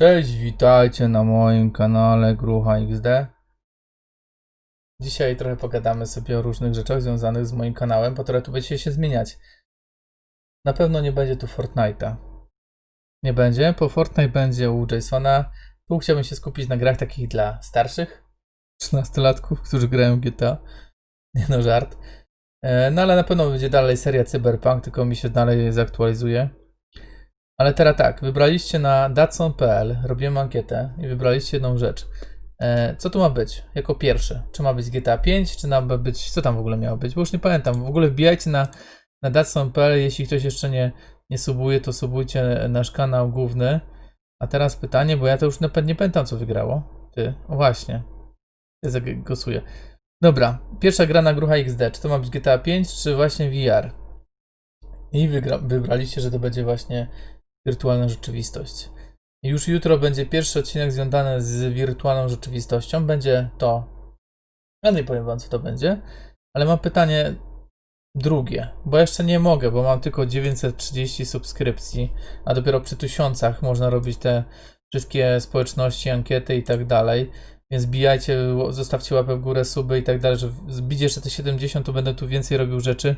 Cześć, witajcie na moim kanale Grucha XD. Dzisiaj trochę pogadamy sobie o różnych rzeczach związanych z moim kanałem, po które tu będzie się zmieniać. Na pewno nie będzie tu Fortnite'a. Nie będzie, po Fortnite będzie u Jasona. Tu chciałbym się skupić na grach takich dla starszych, 13-latków, którzy grają GTA. Nie no, żart. E, No ale na pewno będzie dalej seria Cyberpunk, tylko mi się dalej zaktualizuje. Ale teraz tak, wybraliście na datson.pl, robiłem ankietę i wybraliście jedną rzecz. E, co tu ma być jako pierwsze? Czy ma być GTA 5, czy ma być, co tam w ogóle miało być? Bo już nie pamiętam. W ogóle wbijajcie na, na datson.pl, jeśli ktoś jeszcze nie, nie subuje, to subujcie nasz kanał główny. A teraz pytanie, bo ja to już nie pamiętam, co wygrało. Ty, o właśnie. Ja zagłosuję. Dobra, pierwsza gra na Grucha XD. Czy to ma być GTA 5, czy właśnie VR? I wybraliście, że to będzie właśnie wirtualna rzeczywistość. Już jutro będzie pierwszy odcinek związany z wirtualną rzeczywistością. Będzie to. Ja nie powiem wam, co to będzie, ale mam pytanie drugie, bo jeszcze nie mogę, bo mam tylko 930 subskrypcji, a dopiero przy tysiącach można robić te wszystkie społeczności, ankiety i tak dalej. Więc bijajcie, zostawcie łapę w górę, suby i tak dalej, że zbić jeszcze te 70, to będę tu więcej robił rzeczy.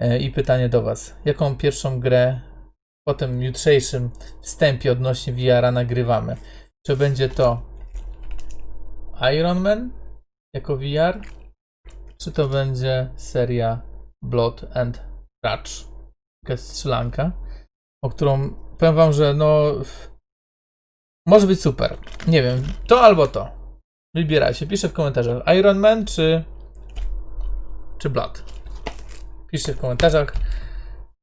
E, I pytanie do Was. Jaką pierwszą grę po tym jutrzejszym wstępie odnośnie VR-a nagrywamy? Czy będzie to Iron Man jako VR? Czy to będzie seria Blood and Ratch? Jakaś strzelanka, o którą powiem Wam, że no. Może być super. Nie wiem, to albo to. Wybierajcie, piszę w komentarzach. Iron Man czy. czy Blood? Piszcie w komentarzach.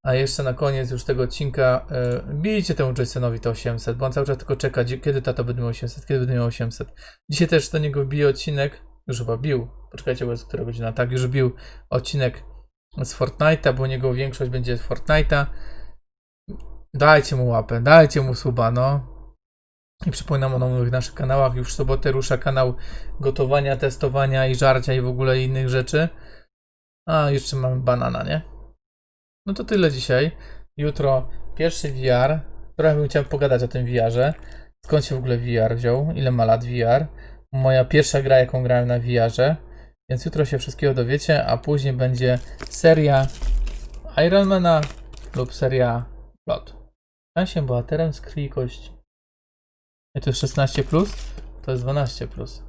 A jeszcze na koniec już tego odcinka yy, bijcie temu Jasonowi to 800, bo on cały czas tylko czeka, kiedy tato będzie miał 800, kiedy będzie miał 800. Dzisiaj też do niego bije odcinek, już chyba bił, poczekajcie, bo jest która godzina, tak, już bił odcinek z Fortnite'a, bo niego większość będzie z Fortnite'a. Dajcie mu łapę, dajcie mu suba, no. I przypominam o nowych naszych kanałach, już w sobotę rusza kanał gotowania, testowania i żarcia i w ogóle innych rzeczy. A, jeszcze mamy banana, nie? No to tyle dzisiaj. Jutro pierwszy VR. Trochę bym chciał pogadać o tym VR-ze. Skąd się w ogóle VR wziął? Ile ma lat VR? Moja pierwsza gra, jaką grałem na VR-ze. Więc jutro się wszystkiego dowiecie, a później będzie seria Ironmana lub seria Blood. Ja się bohaterem z krwi i kości. I to jest 16+, plus? to jest 12+. Plus.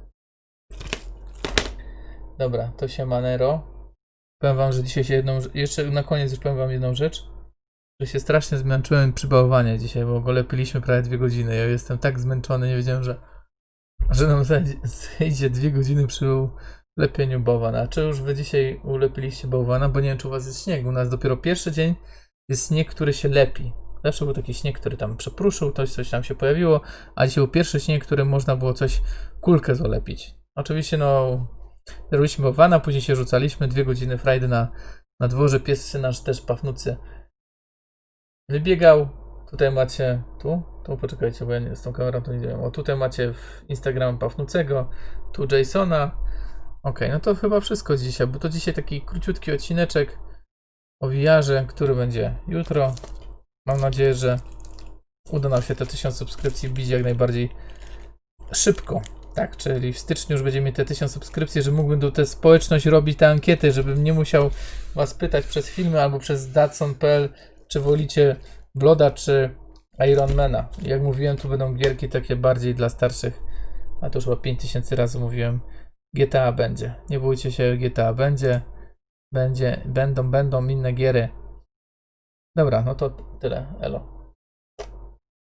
Dobra, to się Manero. Powiem wam, że dzisiaj się jedną, jeszcze na koniec już powiem wam jedną rzecz, że się strasznie zmęczyłem przy bałwanie dzisiaj, bo go lepiliśmy prawie dwie godziny. Ja jestem tak zmęczony, nie wiedziałem, że, że nam zejdzie, dwie godziny przy lepieniu bałwana. Czy już wy dzisiaj ulepiliście bałwana, bo nie wiem, czy u was jest śnieg. U nas dopiero pierwszy dzień jest śnieg, który się lepi. Zawsze był taki śnieg, który tam przepruszył, coś, coś tam się pojawiło, a dzisiaj był pierwszy śnieg, którym można było coś, kulkę zalepić. Oczywiście, no, robiliśmy bałwana, później się rzucaliśmy, dwie godziny frajdy na, na dworze, pies nasz też pafnucy wybiegał. Tutaj macie, tu, tu poczekajcie, bo ja nie, z tą kamerą to nie wiem. O, tutaj macie w Instagram Pafnucego, tu Jasona. Ok, no to chyba wszystko dzisiaj, bo to dzisiaj taki króciutki odcineczek o VR-ze, który będzie jutro. Mam nadzieję, że uda nam się te 1000 subskrypcji wbić jak najbardziej szybko. Tak, czyli w styczniu już będziemy mieć te 1000 subskrypcji, że mógłbym tu tę społeczność robić te ankiety, żebym nie musiał was pytać przez filmy albo przez datson.pl, czy wolicie Bloda czy Ironmana. Jak mówiłem, tu będą gierki takie bardziej dla starszych, a to już chyba 5000 razy mówiłem. GTA będzie. Nie bójcie się, GTA będzie. Będzie, będą, będą inne giery. Dobra, no to tyle. Elo.